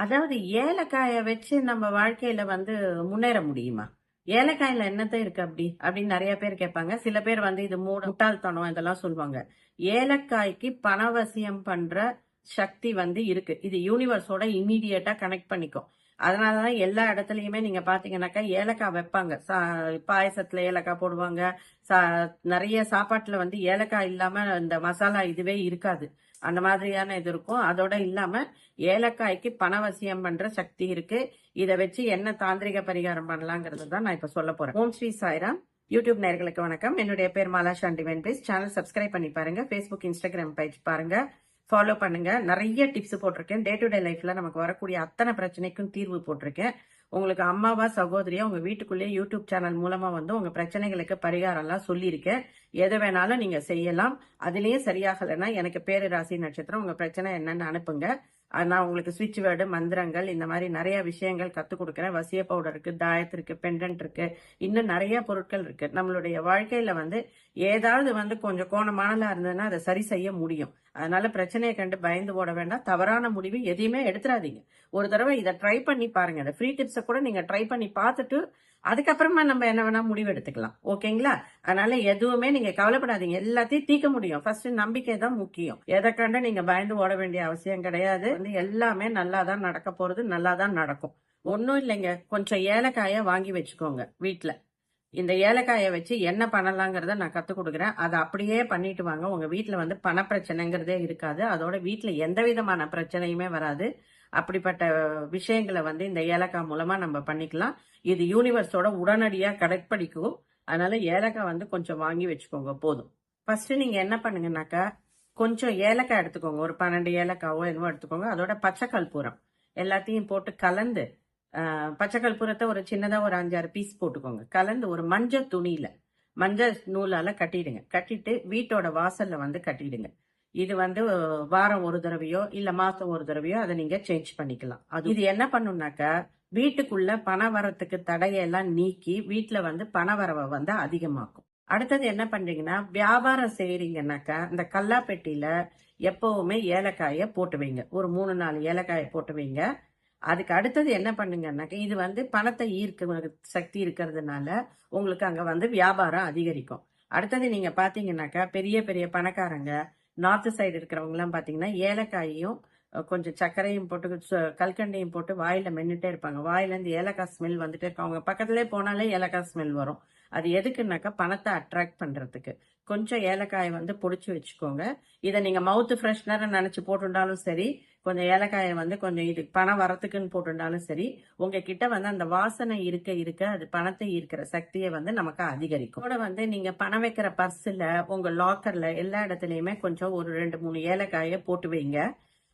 அதாவது ஏலக்காயை வச்சு நம்ம வாழ்க்கையில வந்து முன்னேற முடியுமா? ஏலக்காயில என்னத்த இருக்கு அப்படி? அப்படின்னு நிறைய பேர் கேட்பாங்க. சில பேர் வந்து இது மூட முட்டாள்தனம் இதெல்லாம் சொல்லுவாங்க. ஏலக்காய்க்கு பணவசியம் பண்ற சக்தி வந்து இருக்கு. இது யூனிவர்ஸோட இமீடியட்டா கனெக்ட் பண்ணிக்கும். அதனாலதான் எல்லா இடத்துலயுமே நீங்க பாத்தீங்கன்னாக்கா ஏலக்காய் வைப்பாங்க. சா- பாயசத்துல ஏலக்காய் போடுவாங்க. சா- நிறைய சாப்பாட்டுல வந்து ஏலக்காய் இல்லாம இந்த மசாலா இதுவே இருக்காது. அந்த மாதிரியான இது இருக்கும். அதோட இல்லாம ஏலக்காய்க்கு பணவசியம் பண்ற சக்தி இருக்கு. இதை வச்சு என்ன தாந்திரிக பரிகாரம் பண்ணலாங்கிறது தான் நான் இப்ப சொல்ல போறேன். ஓம் ஸ்ரீ சாய்ராம். யூடியூப் நேர்களுக்கு வணக்கம். என்னுடைய பேர் மாலா சாண்டி வென்பேஸ் சேனல் சப்ஸ்கிரைப் பண்ணி பாருங்க. ஃபேஸ்புக் இன்ஸ்டாகிராம் பேஜ் பாருங்க. ஃபாலோ பண்ணுங்க. நிறைய டிப்ஸ் போட்டிருக்கேன். டே டு டே லைஃப்ல நமக்கு வரக்கூடிய அத்தனை பிரச்சனைக்கும் தீர்வு போட்டிருக்கேன். உங்களுக்கு அம்மாவா சகோதரியா உங்க வீட்டுக்குள்ளேயே யூடியூப் சேனல் மூலமா வந்து உங்க பிரச்சனைகளுக்கு பரிகாரம்லாம் சொல்லியிருக்கேன். எதை வேணாலும் நீங்க செய்யலாம். அதுலயே சரியாகலைன்னா எனக்கு பேரு ராசி நட்சத்திரம் உங்க பிரச்சனை என்னன்னு அனுப்புங்க. நான் உங்களுக்கு சுவிட்ச் வேர்டு மந்திரங்கள் இந்த மாதிரி நிறைய விஷயங்கள் கற்றுக் கொடுக்குறேன். வசிய பவுடர் இருக்கு தாயத்து இருக்கு பெண்டன்ட் இருக்கு. இன்னும் நிறைய பொருட்கள் இருக்கு. நம்மளுடைய வாழ்க்கையில வந்து ஏதாவது வந்து கொஞ்சம் கோணமானலா இருந்ததுன்னா அதை சரி செய்ய முடியும். அதனால பிரச்சனையை கண்டு பயந்து போட வேண்டாம். தவறான முடிவு எதையுமே எடுத்துடாதீங்க ஒரு தடவை இதை ட்ரை பண்ணி பாருங்க. இந்த ஃப்ரீ டிப்ஸை கூட நீங்க ட்ரை பண்ணி பார்த்துட்டு அதுக்கப்புறமா நம்ம என்ன வேணா முடிவு எடுத்துக்கலாம். ஓகேங்களா? அதனால எதுவுமே நீங்க கவலைப்படாதீங்க. எல்லாத்தையும் தீர்க்க முடியும். ஃபர்ஸ்ட் நம்பிக்கை தான் முக்கியம். எதை கண்டு நீங்க பயந்து ஓட வேண்டிய அவசியம் கிடையாது. வந்து எல்லாமே நல்லா தான் நடக்க போறது நல்லா தான் நடக்கும். ஒன்றும் இல்லைங்க. கொஞ்சம் ஏலக்காயை வாங்கி வச்சுக்கோங்க வீட்டில் இந்த ஏலக்காயை வச்சு என்ன பண்ணலாங்கிறத நான் கற்றுக் கொடுக்குறேன். அதை அப்படியே பண்ணிட்டு வாங்க. உங்கள் வீட்டில் வந்து பணப்பிரச்சனைங்கிறதே இருக்காது. அதோட வீட்டில் எந்த விதமான பிரச்சனையுமே வராது. அப்படிப்பட்ட விஷயங்களை வந்து இந்த ஏலக்காய் மூலமா நம்ம பண்ணிக்கலாம். இது யூனிவர்ஸோட உடனடியாக கடைப்பிடிக்கும் அதனால ஏலக்காய் வந்து கொஞ்சம் வாங்கி வச்சுக்கோங்க போதும். ஃபர்ஸ்ட் நீங்க என்ன பண்ணுங்கனாக்கா கொஞ்சம் ஏலக்காய் எடுத்துக்கோங்க. ஒரு பன்னெண்டு ஏலக்காவோ என்னவோ எடுத்துக்கோங்க. அதோட பச்சை கற்பூரம் எல்லாத்தையும் போட்டு கலந்து ஆஹ், பச்சை கற்பூரத்தை ஒரு சின்னதா ஒரு அஞ்சாறு பீஸ் போட்டுக்கோங்க. கலந்து ஒரு மஞ்சள் துணியில மஞ்சள் நூலால கட்டிடுங்க. கட்டிட்டு வீட்டோட வாசல்ல வந்து கட்டிடுங்க. இது வந்து வாரம் ஒரு தடவையோ இல்ல மாசம் ஒரு தடவையோ அதை நீங்க சேஞ்ச் பண்ணிக்கலாம். அது இது என்ன பண்ணுனாக்கா வீட்டுக்குள்ள பண வரத்துக்கு தடையெல்லாம் நீக்கி வீட்டுல வந்து பண வரவை வந்து அதிகமாக்கும். அடுத்தது என்ன பண்றீங்கன்னா வியாபாரம் செய்யறீங்கன்னாக்கா இந்த கல்லாப்பெட்டியில எப்பவுமே ஏலக்காயை போட்டு வைங்க. ஒரு மூணு நாலு ஏலக்காயை போட்டு வைங்க. அதுக்கு அடுத்தது என்ன பண்ணுங்கன்னாக்கா இது வந்து பணத்தை ஈர்க்க சக்தி இருக்கிறதுனால உங்களுக்கு அங்க வந்து வியாபாரம் அதிகரிக்கும். அடுத்தது நீங்க பாத்தீங்கன்னாக்கா பெரிய பெரிய பணக்காரங்க நார்த்து சைடு இருக்கிறவங்கலாம் பார்த்தீங்கன்னா ஏலக்காயையும் கொஞ்சம் சர்க்கரையும் போட்டு கல்கண்டையும் போட்டு வாயில் மென்னுட்டே இருப்பாங்க. வாயிலேருந்து ஏலக்காய் ஸ்மெல் வந்துட்டே இருக்கும். அவங்க பக்கத்துலேயே போனாலே ஏலக்காய் ஸ்மெல் வரும். அது எதுக்குன்னாக்கா பணத்தை அட்ராக்ட் பண்றதுக்கு. கொஞ்சம் ஏலக்காயை வந்து பொடிச்சு வச்சுக்கோங்க. இதை நீங்கள் மவுத் ஃப்ரெஷ்னராக நினச்சி போட்டுட்டாலும் சரி கொஞ்சம் ஏலக்காயை வந்து கொஞ்சம் இது பணம் வரத்துக்குன்னு போட்டுட்டாலும் சரி உங்ககிட்ட வந்து அந்த வாசனை இருக்க இருக்க அது பணத்தை ஈர்க்கிற சக்தியை வந்து நமக்கு அதிகரிக்கும். கூட வந்து நீங்கள் பணம் வைக்கிற பர்ஸில் உங்கள் லாக்கரில் எல்லா இடத்துலையுமே கொஞ்சம் ஒரு ரெண்டு மூணு ஏலக்காயை போட்டு வைங்க.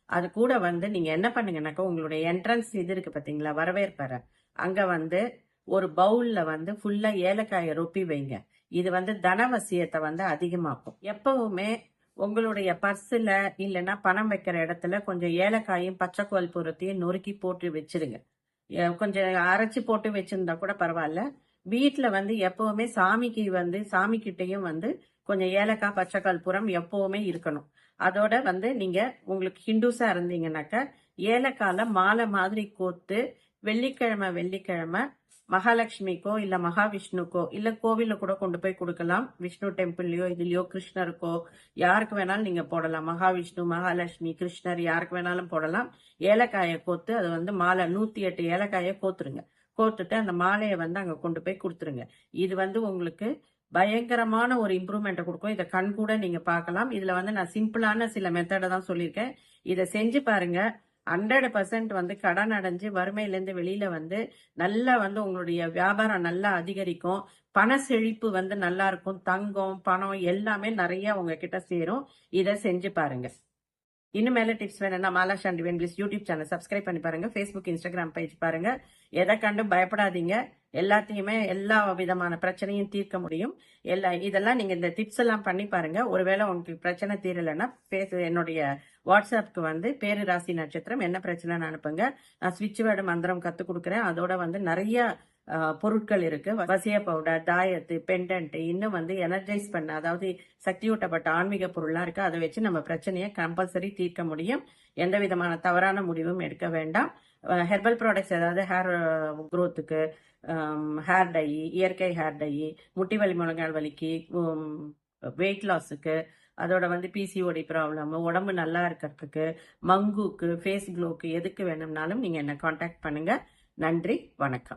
அது கூட வந்து நீங்கள் என்ன பண்ணுங்கன்னாக்கா உங்களுடைய என்ட்ரன்ஸ் இது இருக்குது பார்த்தீங்களா வரவேற்பறை. அங்கே வந்து ஒரு பவுல்ல வந்து ஃபுல்லா ஏலக்காயை ரொப்பி வைங்க. இது வந்து தனவசியத்தை வந்து அதிகமாக்கும். எப்பவுமே உங்களுடைய பர்ஸில் இல்லைன்னா பணம் வைக்கிற இடத்துல கொஞ்சம் ஏலக்காயும் பச்சைக்கோல் பொருத்தையும் நொறுக்கி போட்டு வச்சிருங்க. கொஞ்சம் அரைச்சி போட்டு வச்சிருந்தா கூட பரவாயில்ல. வீட்டில் வந்து எப்பவுமே சாமிக்கு வந்து சாமி வந்து கொஞ்சம் ஏலக்காய் பச்சைக்கால் புறம் எப்பவுமே இருக்கணும். அதோட வந்து நீங்கள் உங்களுக்கு ஹிந்துஸாக இருந்தீங்கன்னாக்கா ஏலக்காயில் மாலை மாதிரி கோத்து வெள்ளிக்கிழமை வெள்ளிக்கிழமை மகாலட்சுமிக்கோ இல்ல மகாவிஷ்ணுக்கோ இல்ல கோவில கூட கொண்டு போய் கொடுக்கலாம். விஷ்ணு டெம்பிள்லயோ இதுலயோ கிருஷ்ணருக்கோ யாருக்கு வேணாலும் நீங்க போடலாம். மகாவிஷ்ணு மகாலட்சுமி கிருஷ்ணர் யாருக்கு வேணாலும் போடலாம். ஏலக்காயை கோத்து அது வந்து மாலை நூத்தி எட்டு ஏலக்காயை கோத்துருங்க. கோத்துட்டு அந்த மாலையை வந்து அங்க கொண்டு போய் கொடுத்துருங்க. இது வந்து உங்களுக்கு பயங்கரமான ஒரு இம்ப்ரூவ்மெண்ட்டை கொடுக்கும். இதை கண் கூட நீங்க பார்க்கலாம். இதுல வந்து நான் சிம்பிளான சில மெத்தடை தான் சொல்லியிருக்கேன். இதை செஞ்சு பாருங்க. ஹண்ட்ரட் பர்சன்ட் வந்து கடன் அடைஞ்சு வறுமையிலேருந்து வெளியில வந்து நல்லா வந்து உங்களுடைய வியாபாரம் நல்லா அதிகரிக்கும். பண செழிப்பு வந்து நல்லா இருக்கும். தங்கம் பணம் எல்லாமே நிறைய உங்ககிட்ட சேரும். இதை செஞ்சு பாருங்க. இன்னும் டிப்ஸ் வேணும்னா மாலா ஷாண்டி வென்பிளிஸ் யூடியூப் சேனல் சப்ஸ்கிரைப் பண்ணி பாருங்க. ஃபேஸ்புக் இன்ஸ்டாகிராம் பேஜ் பாருங்க. எதை கண்டும் பயப்படாதீங்க. எல்லாத்தையுமே எல்லா விதமான பிரச்சனையும் தீர்க்க முடியும். எல்லா இதெல்லாம் நீங்க இந்த டிப்ஸ் எல்லாம் பண்ணி பாருங்க. ஒருவேளை உங்களுக்கு பிரச்சனை தீரலைன்னா பேச என்னுடைய வாட்ஸ்அப்க்கு வந்து பேரு ராசி நட்சத்திரம் என்ன பிரச்சனைன்னு அனுப்புங்க. நான் ஸ்விட்ச் வேர்டு மந்திரம் கற்றுக் கொடுக்குறேன். அதோட வந்து நிறைய பொருட்கள் இருக்கு. வசிய பவுடர் தாயத்து பெண்டன்ட் இன்னும் வந்து எனர்ஜைஸ் பண்ண அதாவது சக்தியூட்டப்பட்ட ஆன்மீக பொருள்லாம் இருக்கு. அதை வச்சு நம்ம பிரச்சனையை கம்பல்சரி தீர்க்க முடியும். எந்த விதமான தவறான முடிவும் எடுக்க வேண்டாம். ஹெர்பல் ப்ராடக்ட்ஸ் ஏதாவது ஹேர் க்ரோத்துக்கு ஹேர் டை இயற்கை ஹேர் டை முட்டி வலி முழங்கால் வலிக்கு வெயிட் லாஸுக்கு அதோட வந்து பிசிஓடி ப்ராப்ளம் உடம்பு நல்லா இருக்கிறதுக்கு மங்குக்கு ஃபேஸ் க்ளோக்கு எதுக்கு வேணும்னாலும் நீங்கள் என்னை காண்டாக்ட் பண்ணுங்கள் நன்றி வணக்கம்.